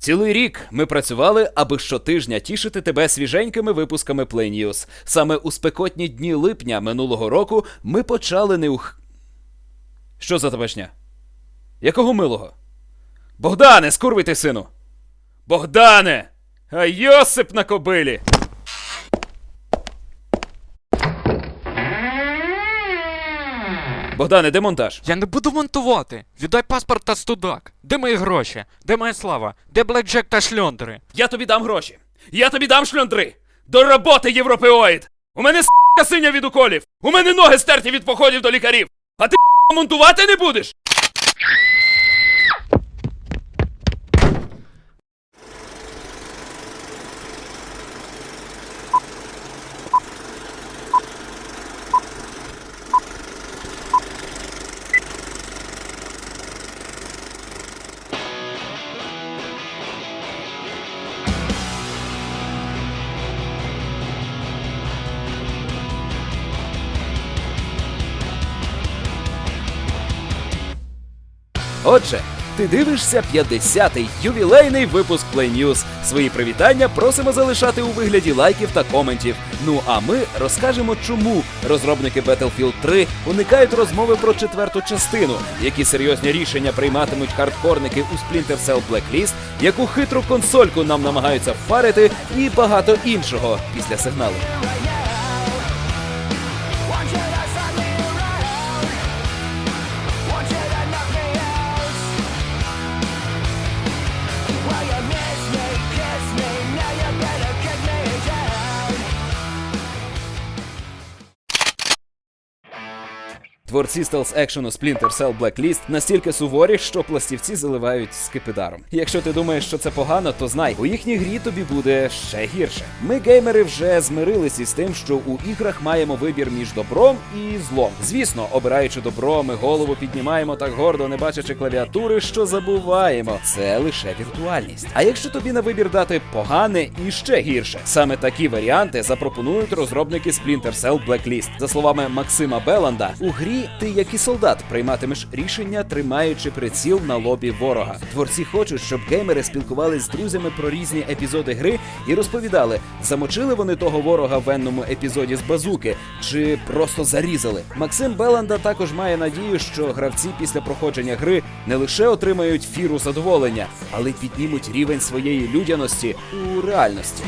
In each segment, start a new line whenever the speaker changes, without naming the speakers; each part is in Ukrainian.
Цілий рік ми працювали, аби щотижня тішити тебе свіженькими випусками Play News. Саме у спекотні дні липня минулого року ми почали не ух. Що за табачня? Якого милого? Богдане, скурвий ти, сину! Богдане! А Йосип на кобилі! Богдане, де монтаж?
Я не буду монтувати. Віддай паспорт та студак. Де мої гроші? Де моя слава? Де блекджек та шльондри?
Я тобі дам гроші. Я тобі дам шльондри. До роботи, європеоїд! У мене с**ка синя від уколів! У мене ноги стерті від походів до лікарів! А ти с**ка, монтувати не будеш? Отже, ти дивишся 50-й ювілейний випуск Play News. Свої привітання просимо залишати у вигляді лайків та коментів. Ну а ми розкажемо, чому розробники Battlefield 3 уникають розмови про четверту частину, які серйозні рішення прийматимуть хардкорники у Splinter Cell Blacklist, яку хитру консольку нам намагаються впарити, і багато іншого після сигналу. Творці стелс екшену Splinter Cell Blacklist настільки суворі, що пластівці заливають скипидаром. Якщо ти думаєш, що це погано, то знай, у їхній грі тобі буде ще гірше. Ми, геймери, вже змирилися із тим, що у іграх маємо вибір між добром і злом. Звісно, обираючи добро, ми голову піднімаємо так гордо, не бачачи клавіатури, що забуваємо. Це лише віртуальність. А якщо тобі на вибір дати погане і ще гірше, саме такі варіанти запропонують розробники Splinter Cell Blacklist. За словами Максима Беланда, у грі ти, як і солдат, прийматимеш рішення, тримаючи приціл на лобі ворога. Творці хочуть, щоб геймери спілкувались з друзями про різні епізоди гри і розповідали, замочили вони того ворога в енному епізоді з базуки, чи просто зарізали. Максим Беланда також має надію, що гравці після проходження гри не лише отримають фіру задоволення, але піднімуть рівень своєї людяності у реальності.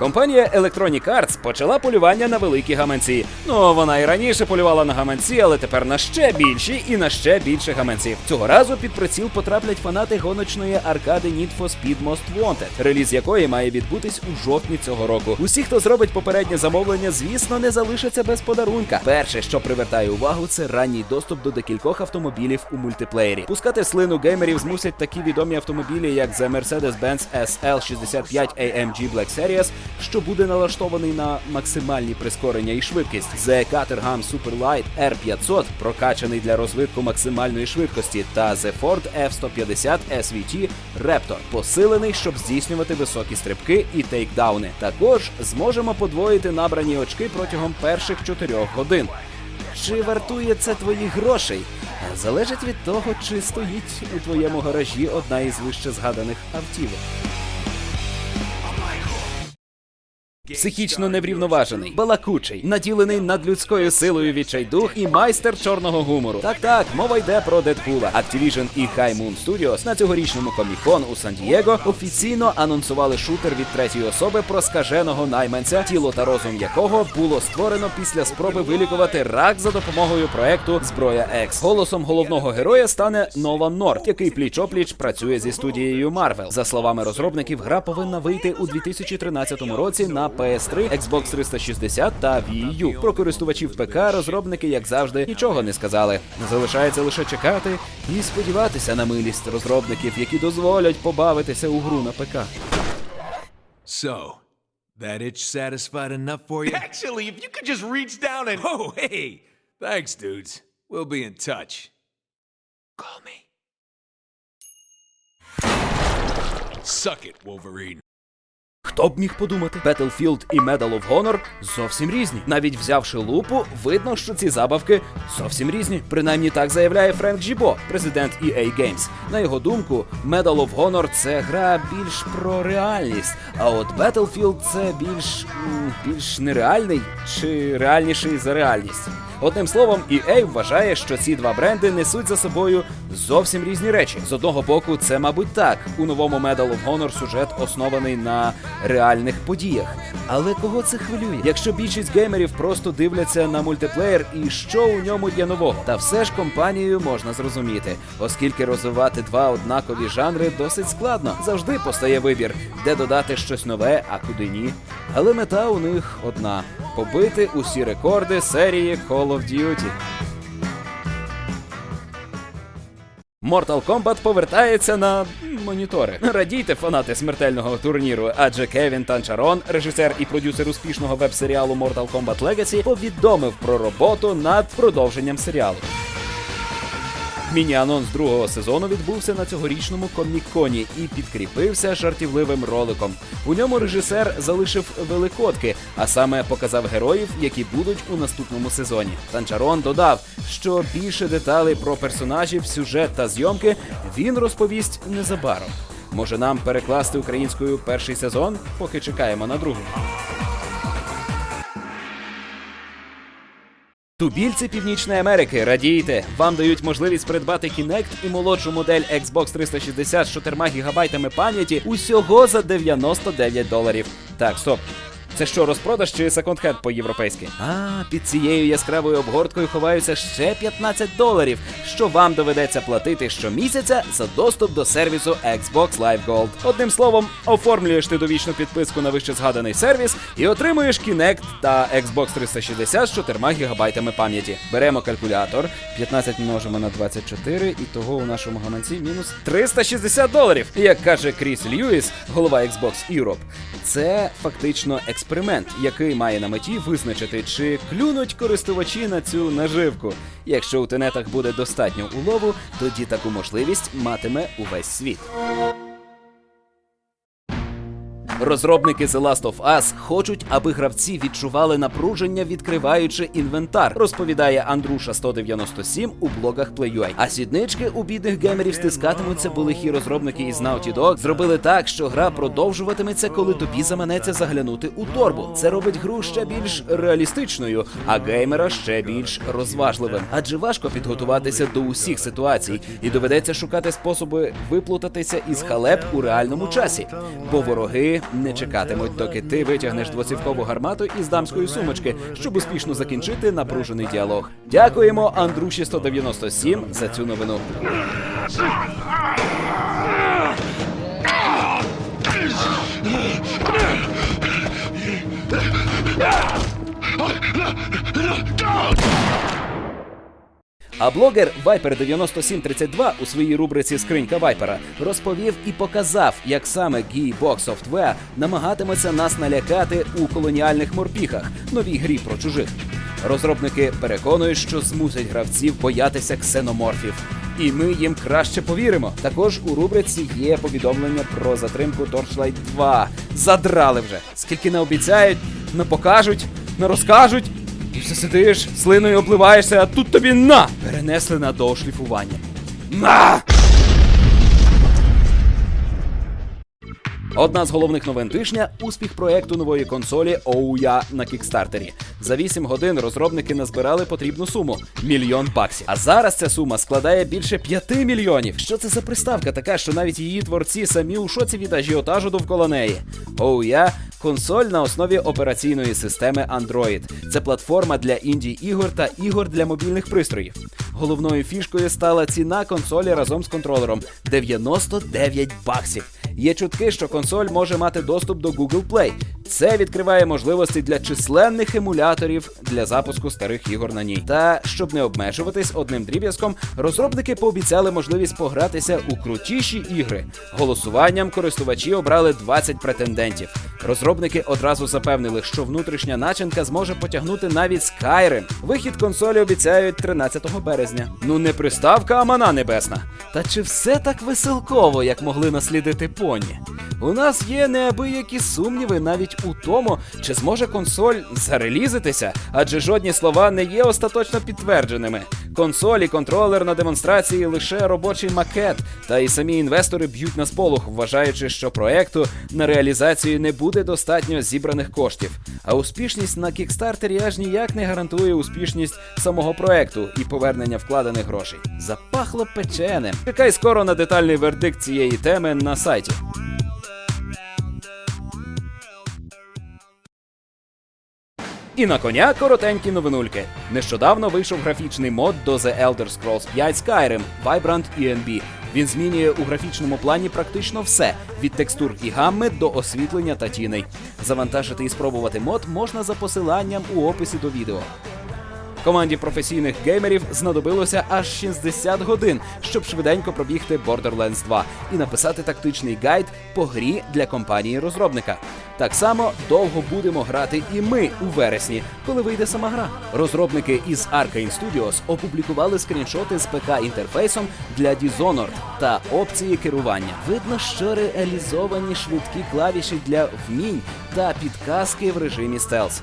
Компанія Electronic Arts почала полювання на великі гаманці. Ну, вона і раніше полювала на гаманці, але тепер на ще більші і на ще більше гаманців. Цього разу під приціл потраплять фанати гоночної аркади Need for Speed Most Wanted, реліз якої має відбутись у жовтні цього року. Усі, хто зробить попереднє замовлення, звісно, не залишаться без подарунка. Перше, що привертає увагу, це ранній доступ до декількох автомобілів у мультиплеєрі. Пускати слину геймерів змусять такі відомі автомобілі, як The Mercedes-Benz SL65 AMG Black Series, що буде налаштований на максимальні прискорення і швидкість. The Caterham Superlight R500, прокачаний для розвитку максимальної швидкості, та The Ford F150 SVT Raptor, посилений, щоб здійснювати високі стрибки і тейкдауни. Також зможемо подвоїти набрані очки протягом перших чотирьох годин. Чи вартує це твоїх грошей? Залежить від того, чи стоїть у твоєму гаражі одна із вище згаданих автівок. Психічно неврівноважений, балакучий, наділений надлюдською силою відчайдух і майстер чорного гумору. Так, так, мова йде про Дедпула. Activision і High Moon Studios на цьогорічному комікон у Сан-Дієго офіційно анонсували шутер від третьої особи про скаженого найманця, тіло та розум якого було створено після спроби вилікувати рак за допомогою проекту Зброя X. Голосом головного героя стане Нолан Норт, який пліч-опліч працює зі студією Marvel. За словами розробників, гра повинна вийти у 2013 році на PS3, Xbox 360 та Wii U. Про користувачів ПК розробники, як завжди, нічого не сказали. Залишається лише чекати і сподіватися на милість розробників, які дозволять побавитися у гру на ПК.
So, that itch satisfied enough for you?
Actually, if you could just reach down and.
Oh, hey! Thanks, dudes. We'll be in touch.
Call me.
Suck it, Wolverine.
Хто б міг подумати? Battlefield і Medal of Honor зовсім різні. Навіть взявши лупу, видно, що ці забавки зовсім різні. Принаймні так заявляє Френк Джібо, президент EA Games. На його думку, Medal of Honor це гра більш про реальність, а от Battlefield це більш більш нереальний чи реальніший за реальність. Одним словом, EA вважає, що ці два бренди несуть за собою зовсім різні речі. З одного боку, це мабуть так. У новому Medal of Honor сюжет оснований на реальних подіях. Але кого це хвилює? Якщо більшість геймерів просто дивляться на мультиплеєр і що у ньому є нового, та все ж компанією можна зрозуміти, оскільки розвивати два однакові жанри досить складно. Завжди постає вибір, де додати щось нове, а куди ні. Але мета у них одна: побити усі рекорди серії Call of Duty. Mortal Kombat повертається на монітори. Радійте, фанати смертельного турніру, адже Кевін Танчарон, режисер і продюсер успішного веб-серіалу Mortal Kombat Legacy, повідомив про роботу над продовженням серіалу. Міні-анонс другого сезону відбувся на цьогорічному комік-коні і підкріпився жартівливим роликом. У ньому режисер залишив великодки, а саме показав героїв, які будуть у наступному сезоні. Танчарон додав, що більше деталей про персонажів, сюжет та зйомки він розповість незабаром. Може нам перекласти українською перший сезон, поки чекаємо на другий. Тубільці Північної Америки, радійте! Вам дають можливість придбати Kinect і молодшу модель Xbox 360 з 4 гігабайтами пам'яті усього за 99 доларів. Так, стоп. Це що, розпродаж чи секонд-хенд по-європейськи? А, під цією яскравою обгорткою ховаються ще 15 доларів, що вам доведеться платити щомісяця за доступ до сервісу Xbox Live Gold. Одним словом, оформлюєш ти довічну підписку на вище згаданий сервіс і отримуєш Kinect та Xbox 360 з 4 гігабайтами пам'яті. Беремо калькулятор, 15 множимо на 24, і того у нашому гаманці мінус 360 доларів. Як каже Кріс Льюіс, голова Xbox Europe, це фактично експеримент, який має на меті визначити, чи клюнуть користувачі на цю наживку. Якщо у тенетах буде достатньо улову, тоді таку можливість матиме увесь світ. Розробники The Last of Us хочуть, аби гравці відчували напруження, відкриваючи інвентар, розповідає Андруша 197 у блогах Play.ua. А сіднички у бідних геймерів стискатимуться, бо лихі розробники із Naughty Dog зробили так, що гра продовжуватиметься, коли тобі заманеться заглянути у торбу. Це робить гру ще більш реалістичною, а геймера ще більш розважливим. Адже важко підготуватися до усіх ситуацій, і доведеться шукати способи виплутатися із халеп у реальному часі, бо вороги не чекатимуть, доки ти витягнеш двоцівкову гармату із дамської сумочки, щоб успішно закінчити напружений діалог. Дякуємо Андруші 197 за цю новину. А блогер Viper 9732 у своїй рубриці Скринька Вайпера розповів і показав, як саме Gearbox Software намагатиметься нас налякати у колоніальних морпіхах, новій грі про чужих. Розробники переконують, що змусять гравців боятися ксеноморфів. І ми їм краще повіримо. Також у рубриці є повідомлення про затримку Torchlight 2. Задрали вже. Скільки не обіцяють, не покажуть, не розкажуть. І все сидиш, слиною обливаєшся, а тут тобі на! Перенесли на дошліфування. На! Одна з головних новин тижня успіх проекту нової консолі OUYA на кікстартері. За 8 годин розробники назбирали потрібну суму мільйон баксів. А зараз ця сума складає більше 5 мільйонів. Що це за приставка така, що навіть її творці самі у шоці від ажіотажу довкола неї? OUYA – консоль на основі операційної системи Android. Це платформа для інді ігор та ігор для мобільних пристроїв. Головною фішкою стала ціна консолі разом з контролером 99 баксів. Є чутки, що консоль може мати доступ до Google Play. Це відкриває можливості для численних емуляторів для запуску старих ігор на ній. Та щоб не обмежуватись одним дріб'язком, розробники пообіцяли можливість погратися у крутіші ігри. Голосуванням користувачі обрали 20 претендентів. Розробники одразу запевнили, що внутрішня начинка зможе потягнути навіть Skyrim. Вихід консолі обіцяють 13 березня. Ну не приставка, а мана небесна. Та чи все так веселково, як могли наслідити поні? У нас є неабиякі сумніви навіть у тому, чи зможе консоль зарелізитися, адже жодні слова не є остаточно підтвердженими. Консоль і контролер на демонстрації лише робочий макет, та й самі інвестори б'ють на сполох, вважаючи, що проекту на реалізацію не буде достатньо зібраних коштів. А успішність на кікстартері аж ніяк не гарантує успішність самого проекту і повернення вкладених грошей. Запахло печенем. Чекай скоро на детальний вердикт цієї теми на сайті. І на коня коротенькі новинульки. Нещодавно вийшов графічний мод до The Elder Scrolls 5 Skyrim Vibrant ENB. Він змінює у графічному плані практично все від текстур і гамми до освітлення та тіней. Завантажити і спробувати мод можна за посиланням у описі до відео. Команді професійних геймерів знадобилося аж 60 годин, щоб швиденько пробігти Borderlands 2 і написати тактичний гайд по грі для компанії розробника. Так само довго будемо грати і ми у вересні, коли вийде сама гра. Розробники із Arkane Studios опублікували скріншоти з ПК інтерфейсом для Dishonored та опції керування. Видно, що реалізовані швидкі клавіші для вмінь та підказки в режимі стелс.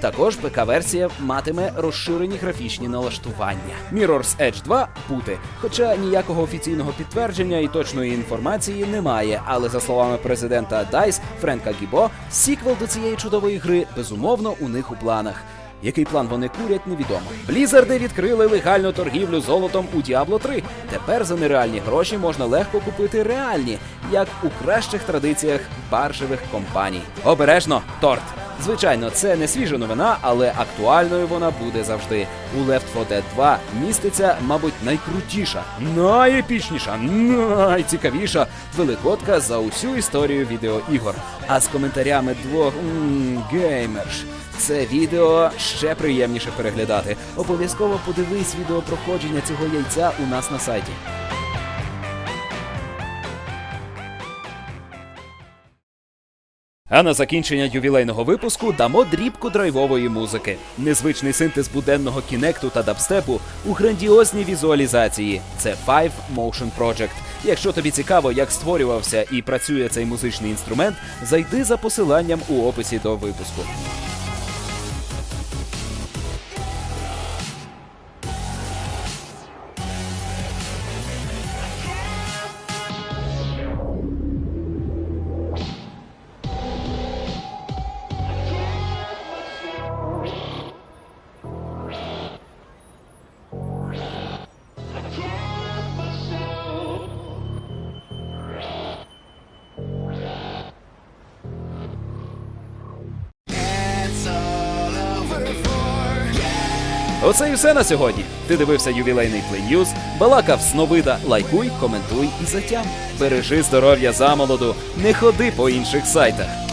Також ПК-версія матиме розширені графічні налаштування. Mirror's Edge 2 бути, хоча ніякого офіційного підтвердження і точної інформації немає. Але за словами президента DICE Френка Гібо, сіквел до цієї чудової гри безумовно у них у планах. Який план вони курять, невідомо. Блізарди відкрили легальну торгівлю золотом у Diablo 3. Тепер за нереальні гроші можна легко купити реальні, як у кращих традиціях баржевих компаній. Обережно, торт. Звичайно, це не свіжа новина, але актуальною вона буде завжди. У Left 4 Dead 2 міститься, мабуть, найкрутіша, найепічніша, найцікавіша великодка за усю історію відеоігор. А з коментарями двох геймерш. Це відео ще приємніше переглядати. Обов'язково подивись відео проходження цього яйця у нас на сайті. А на закінчення ювілейного випуску дамо дрібку драйвової музики. Незвичний синтез буденного кінекту та дабстепу у грандіозній візуалізації. Це Five Motion Project. Якщо тобі цікаво, як створювався і працює цей музичний інструмент, зайди за посиланням у описі до випуску. Оце і все на сьогодні. Ти дивився ювілейний плейнюз, балакав сновида, лайкуй, коментуй і затям. Бережи здоров'я замолоду, не ходи по інших сайтах.